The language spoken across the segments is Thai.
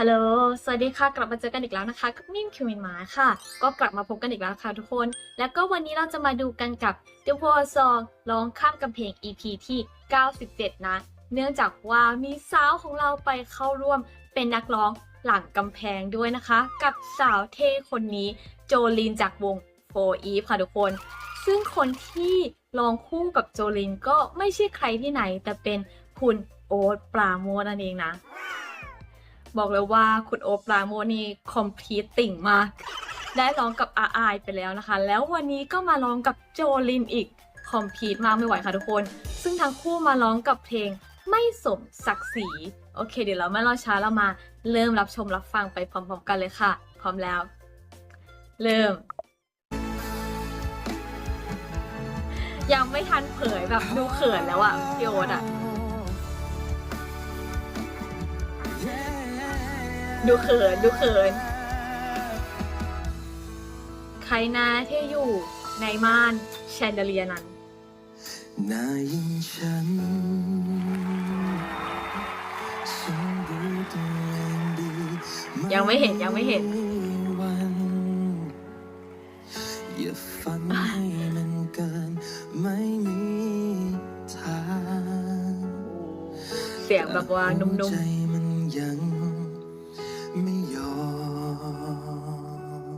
ฮัลโหล สวัสดีค่ะ กลับมาเจอกันอีกแล้วนะคะกับนิ่มคิวมินมาค่ะ ก็กลับมาพบกันอีกแล้วค่ะทุกคน แล้วก็วันนี้เราจะมาดูกันกับ The War Song ร้องข้ามกำแพง EP ที่ 97 นะ เนื่องจากว่ามีสาวของเราไปเข้าร่วมเป็นนักร้องหลังกำแพงด้วยนะคะ กับสาวเท่คนนี้โจลินจากวง4 Eve ค่ะทุกคน ซึ่งคนที่ร้องคู่กับโจลินก็ไม่ใช่ใครที่ไหน แต่เป็นคุณโอ๊ตปราโมทนั่นเองนะ บอกเลยว่าคุณโอปราโมนี่คอมพีติ่งมาก ได้ร้องกับอาอายไปแล้วนะคะ แล้ววันนี้ก็มาร้องกับโจลินอีกคอมพลีทมากไม่ไหวค่ะทุกคน ซึ่งทั้งคู่มาร้องกับเพลงไม่สมศักดิ์ศรี โอเค เดี๋ยวเราไม่รอช้าเรามาเริ่มรับชมรับฟังไปพร้อมๆกันเลยค่ะ พร้อมแล้ว เริ่ม ยังไม่ทันเผยแบบดูเขินแล้วอะพี่โอ๊ตอะ ดูเขินดูเขิน ใครนะที่อยู่ในม่านแชนเดเลียนั้น นายินฉันฉันรู้ตัวเองดียังไม่เห็นยังไม่เห็น วันอย่าฝันให้มันเกินไม่มีทาง เสียงแบบว่านุ่ใจมมันยัง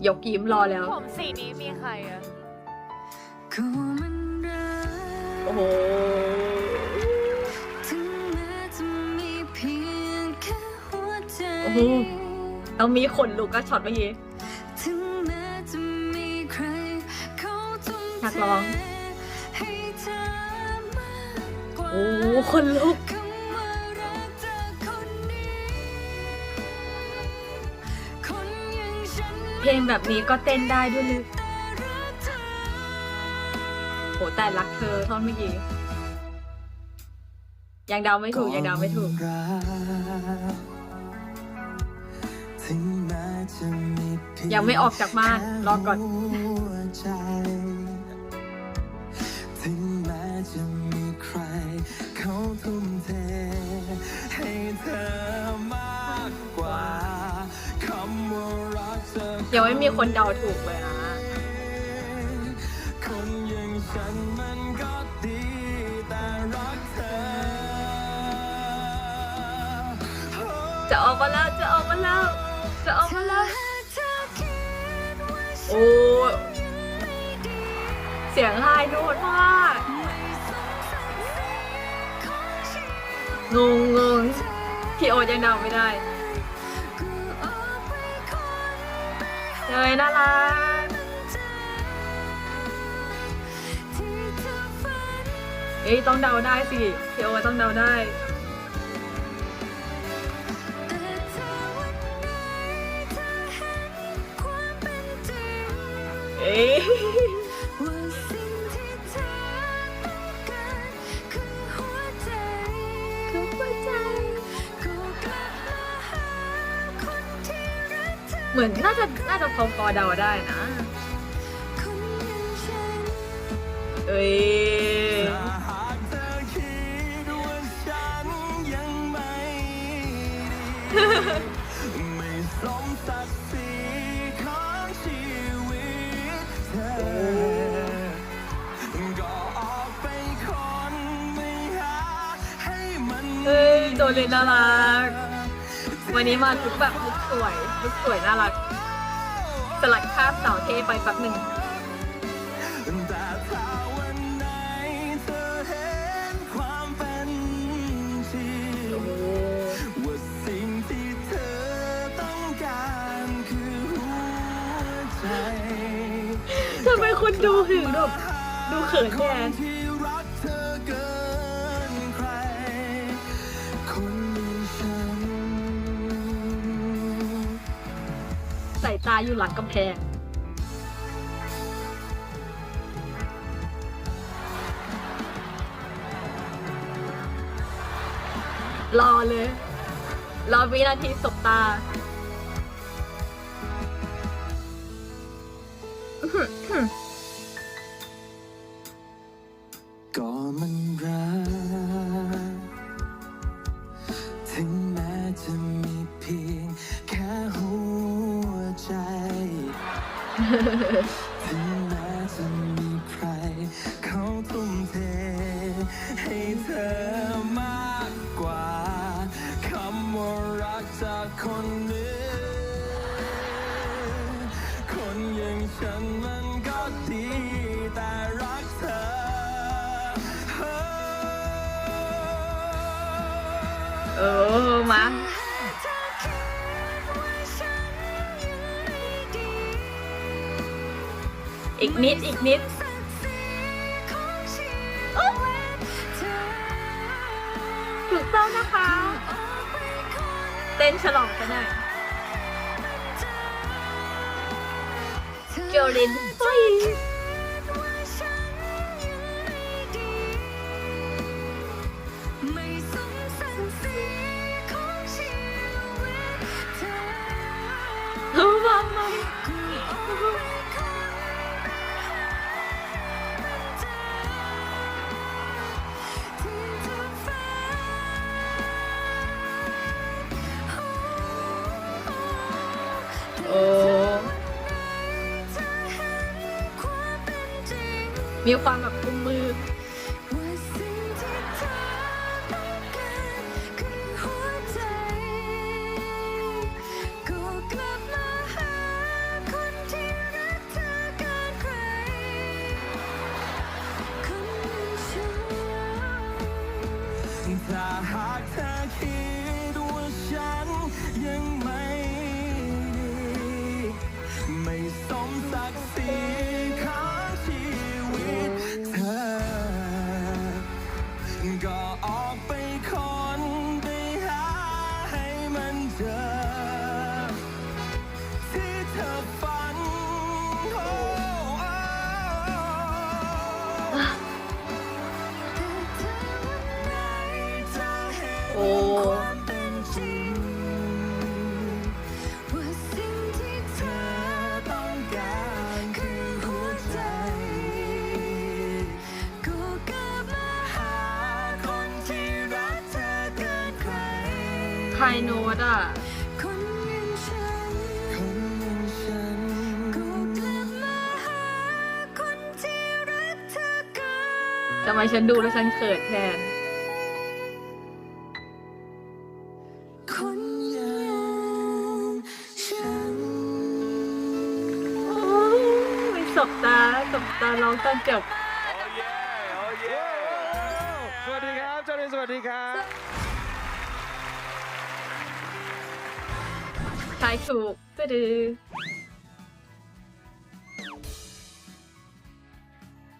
ยกยิ้มรอแล้ว ผมสีนี้มีใครอะก็มันรักโอ้โหถึงแม้จะมีเพียงแค่หัวใจโอ้โห ต้องมีขนลุกก็ช็อตเมื่อกี้ถึงแม้จะมีใครเขาทุ่มนักร้องเทให้เธอมากกว่าโอ้คนลุก เพลงแบบนี้ก็เต้นได้ด้วยลึกรักเธอโหแต่รักเธอท่อนเมื่อกี้ ยังเดาไม่ถูก ยังเดาไม่ถูก ยังไม่ออกจากม่าน รอก่อน ถึงแม้จะมีใคร เขาทุ่มเทให้เธอ ยังไม่มีคนเดาถูกเลยนะคนอย่างฉันมันก็ดีแต่รักเธอ จะออกมาแล้วจะออกมาแล้วจะออกมาแล้วโอ้เสียงไฮโน้ตมากงงงงพี่โอยังเดาไม่ได้ เลยน่ารักเอ้ยต้องเดาได้สิพี่โอ๊ตต้องเดาได้เอ้ย เหมือนน่าจะน่าจะพอพอเดาได้นะ เอ้ยเธอคิดนยังไม่ดีไม่สมศักดิ์ศรีของชีวิตเธอก็ออกไปคนไม่หาให้มันเอ้ยโจลินน่ารัก วันนี้มาลุกแบบลุกสวยลุกสวยน่ารัก สลัดคราบสาวเทไปแป๊บหนึ่งแต่ถ้าวันไหนเธอเห็นความเป็นจริงโอ้โหว่าสิ่งที่เธอต้องการคือหัวใจทำไมคุณดูหึงแบบดูเขินแทน ส่ตาอยู่หลังกำแพง รอเลย รอวินาทีสบตา ถึงแม้จะมีใคร เขาทุ่มเท ให้เธอมากกว่าคำว่ารักจากคนหนึ่ นิดอีกนิดถูกต้องนะคะ เต้นฉลองกันหน่อยโจลิน มีความแบบกุม คนอย่างฉันคนอย่างฉันก็กลับมาหาคนที่รักเธอเกินทำไมฉันดูแล้วฉันเขินแทนคนอย่างฉันโอ้ยสบตาสบตาร้องตอนจบ สวัสดีครับเจ้าเรนสวัสดีครับ ทายถูกก็ดือ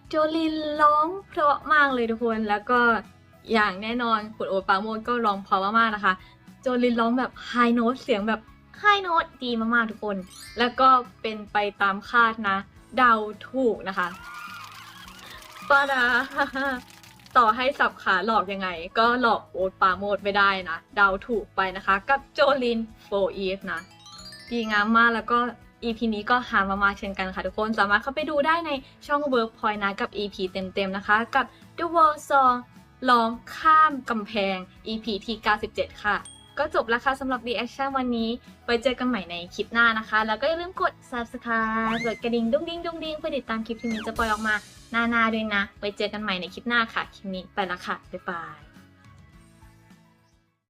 โจลินร้องเพราะมากเลยทุกคน แล้วก็อย่างแน่นอนคุณโอปาโมดก็ร้องเพราะมากๆนะคะ โจลินร้องแบบไฮโน้ตเสียงแบบไฮโน้ตดีมากๆทุกคน แล้วก็เป็นไปตามคาดนะ เดาถูกนะคะปาดา ต่อให้สับขาหลอกยังไง ก็หลอกโอ๊ตปาโมดไม่ได้นะ เดาถูกไปนะคะ กับโจลินโฟอีฟนะ ดีงามมากแล้วก็ EP นี้ก็หามามากเช่นกันค่ะทุกคนสามารถเข้าไปดูได้ในช่อง Workpoint นะกับ EP เต็มๆนะคะ กับ The World Song ลองข้ามกำแพง EP ที่ 97 ค่ะ ก็จบแล้วค่ะสำหรับ reaction วันนี้ ไว้เจอกันใหม่ในคลิปหน้านะคะ แล้วก็อย่าลืมกด subscribe กดกระดิ่งดุ้งดิ้งดุ้งดิ้งเพื่อติดตามคลิปที่มีจะปล่อยออกมาหน้าๆด้วยนะ ไว้เจอกันใหม่ในคลิปหน้าค่ะ คลิปนี้ไปละค่ะ บ๊ายบาย